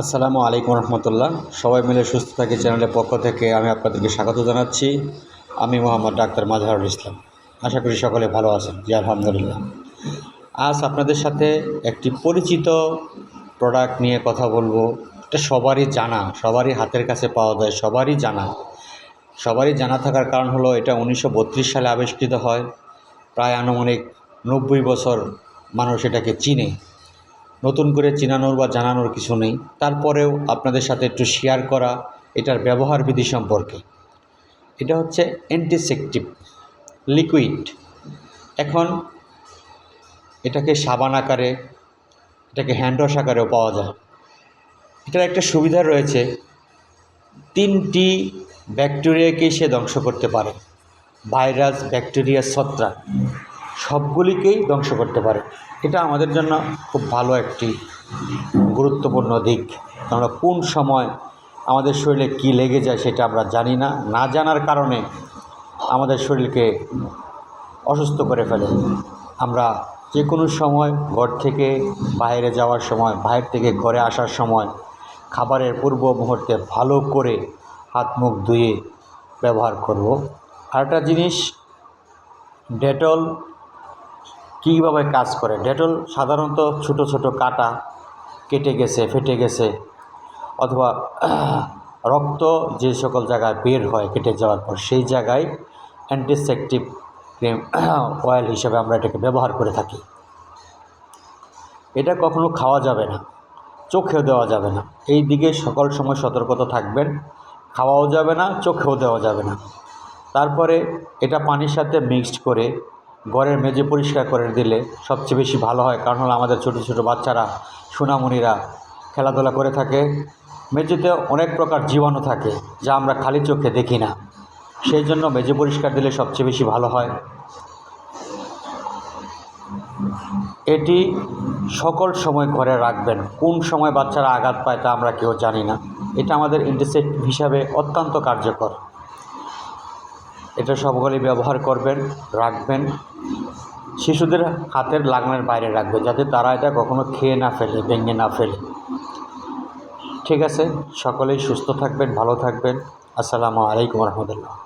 আসসালামু আলাইকুম রহমতুল্লাহ। সবাই মিলে সুস্থ থাকি চ্যানেলের পক্ষ থেকে আমি আপনাদেরকে স্বাগত জানাচ্ছি। আমি মোহাম্মদ ডাক্তার মাজহারুল ইসলাম। আশা করি সকলে ভালো আছেন। জি, আলহামদুলিল্লাহ। আজ আপনাদের সাথে একটি পরিচিত প্রোডাক্ট নিয়ে কথা বলব। এটা সবারই জানা, সবারই হাতের কাছে পাওয়া যায়, সবারই জানা। সবারই জানা থাকার কারণ হলো এটা উনিশশো বত্রিশ সালে আবিষ্কৃত হয়। প্রায় আনুমানিক নব্বই বছর মানুষ এটাকে চিনে। নতুন করে চিনানোর বা জানানোর কিছু নেই। তারপরেও আপনাদের সাথে একটু শেয়ার করা এটার ব্যবহার বিধি সম্পর্কে। এটা হচ্ছে অ্যান্টিসেপটিভ লিকুইড এখন এটাকে সাবান আকারে, এটাকে হ্যান্ড ওয়াশ আকারেও পাওয়া যায়। এটার একটা সুবিধা রয়েছে, তিনটি ব্যাকটেরিয়াকেই সে ধ্বংস করতে পারে। ভাইরাস ব্যাকটেরিয়া ছত্রাক। সবগুলিকেই ধ্বংস করতে পারে। এটা আমাদের জন্য খুব ভালো একটি গুরুত্বপূর্ণ দিক। আমরা কোন সময় আমাদের শরীরে কী লেগে যায় সেটা আমরা জানি না। না জানার কারণে আমাদের শরীরকে অসুস্থ করে ফেলে। আমরা যে কোনো সময় ঘর থেকে বাইরে যাওয়ার সময়, বাইরে থেকে ঘরে আসার সময় খাবারের পূর্ব মুহূর্তে ভালো করে হাত মুখ ধুয়ে ব্যবহার করব। আরেকটা জিনিস, ডেটল কীভাবে কাজ করে? ডেটল সাধারণত ছোট ছোট কাটা কেটে গেছে, ফেটে গেছে, অথবা রক্ত যে সকল জায়গায় বের হয় কেটে যাওয়ার পর, সেই জায়গায় অ্যান্টিসেপটিভ ক্রিম অয়েল হিসেবে আমরা এটাকে ব্যবহার করে থাকি। এটা কখনো খাওয়া যাবে না, চোখেও দেওয়া যাবে না। এই দিকে সকল সময় সতর্কতা থাকবেন, খাওয়াও যাবে না, চোখেও দেওয়া যাবে না। তারপরে এটা পানির সাথে মিক্সড করে ঘরের মেঝে পরিষ্কার করে দিলে সবচেয়ে বেশি ভালো হয়। কারণ হলো আমাদের ছোটো ছোটো বাচ্চারা, সোনামণিরা খেলাধুলা করে থাকে। মেঝেতে অনেক প্রকার জীবাণু থাকে যা আমরা খালি চোখে দেখি না। সেই জন্য মেঝে পরিষ্কার দিলে সবচেয়ে বেশি ভালো হয়। এটি সকল সময় ঘরে রাখবেন। কোন সময় বাচ্চারা আঘাত পায় তা আমরা কেউ জানি না। এটা আমাদের ইন্টারসেপ্ট হিসাবে অত্যন্ত কার্যকর। এটা সকলেই ব্যবহার করবেন, রাখবেন। শিশুদের হাতের লাগনের বাইরে রাখবেন, যাতে তারা এটা কখনো খেয়ে না ফেলে, ভেঙে না ফেলে। ঠিক আছে, সকলেই সুস্থ থাকবেন, ভালো থাকবেন। আসসালামু আলাইকুম রহমতুল্লাহ।